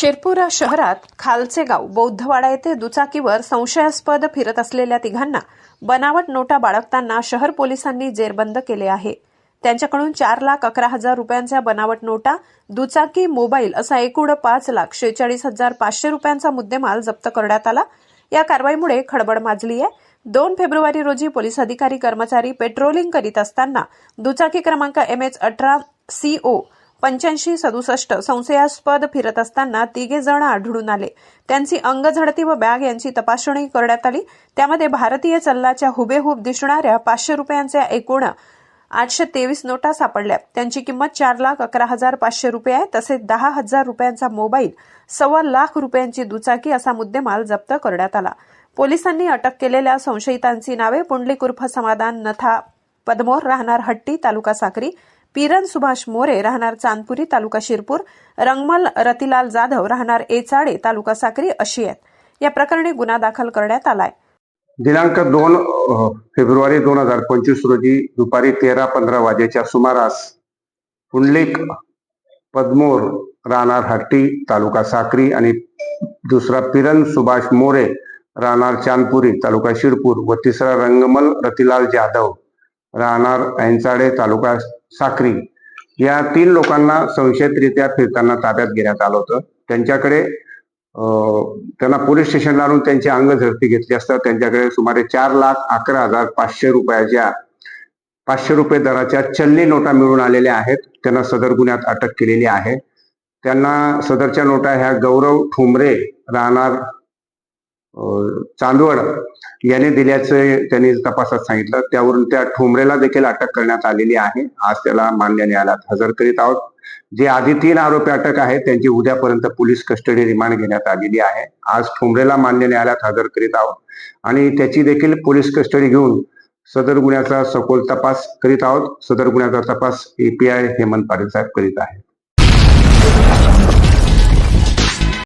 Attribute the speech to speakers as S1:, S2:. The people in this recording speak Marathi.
S1: शिरपुरा शहरात खालचे गाव बौद्धवाडा येथे दुचाकीवर संशयास्पद फिरत असलेल्या तिघांना बनावट नोटा बाळगताना शहर पोलिसांनी जेरबंद केले आहे. त्यांच्याकडून चार लाख अकरा हजार रुपयांच्या बनावट नोटा दुचाकी मोबाईल असा एकूण पाच लाख शेहेचाळीस हजार पाचशे रुपयांचा मुद्देमाल जप्त करण्यात आला. या कारवाईमुळे खडबड माजली आहे. दोन फेब्रुवारी रोजी पोलीस अधिकारी कर्मचारी पेट्रोलिंग करीत असताना दुचाकी क्रमांक एम एच अठरा सीओ पंच्याऐंशी सदुसष्ट संशयास्पद फिरत असताना तिघे जण आढळून आले. त्यांची अंगझडती व बॅग यांची तपासणी करण्यात आली. त्यामध्ये भारतीय चलनाच्या हुबेहूब दिसणाऱ्या पाचशे रुपयांच्या एकूण आठशे तेवीस नोटा सापडल्या. त्यांची किंमत चार लाख अकरा हजार पाचशे रुपये आहे. तसेच दहा हजार रुपयांचा मोबाईल सव्वा लाख रुपयांची दुचाकी असा मुद्देमाल जप्त करण्यात आला. पोलिसांनी अटक केलेल्या संशयितांची नावे पुंडलिक उर्फ समाधान नथा पदमोर राहणार हट्टी तालुका साक्री पिरन सुभाष मोरे राहणार चांदपुरी तालुका शिरपूर. रंगमल रतिलाल जाधव राहणार एचाडे तालुका साक्री अशी आहेत. या प्रकरणी गुन्हा दाखल करण्यात आलाय.
S2: दिनांक दोन फेब्रुवारी दोन हजार पंचवीस रोजी दुपारी तेरा पंधरा वाजेच्या सुमारास पुंडलिक पदमोर राहणार हट्टी तालुका साक्री आणि दुसरा पिरन सुभाष मोरे राहणार चांदपुरी तालुका शिरपूर व तिसरा रंगमल रतिलाल जाधव राहणार ऐंचाडे तालुका साक्री या तीन लोकांना संशयितरित्या फिरताना ताब्यात घेण्यात आलं होतं. त्यांच्याकडे त्यांना पोलीस स्टेशनला आणून त्यांची अंग झडती घेतली असता त्यांच्याकडे सुमारे चार लाख अकरा हजार पाचशे रुपयाच्या पाचशे रुपये दराच्या चलनी नोटा मिळून आलेल्या आहेत. त्यांना सदर गुन्ह्यात अटक केलेली आहे. त्यांना सदरच्या नोटा ह्या गौरव ठुमरे राहणार चांदवड याने दिल्याचे त्यांनी तपासात सांगितलं. त्यावरून त्या ठोंबरेला देखील अटक करण्यात आलेली आहे. आज त्याला मान्य न्यायालयात हजर करीत आहोत. जे आधी तीन आरोपी अटक आहेत त्यांची उद्यापर्यंत पोलीस कस्टडी रिमांड घेण्यात आलेली आहे. आज ठोंबरेला मान्य न्यायालयात हजर करीत आहोत. आणि त्याची देखील पोलीस कस्टडी घेऊन सदर गुन्ह्याचा सखोल तपास करीत आहोत. सदर गुन्ह्याचा तपास एपीआय हेमंत पाटील साहेब करीत आहेत.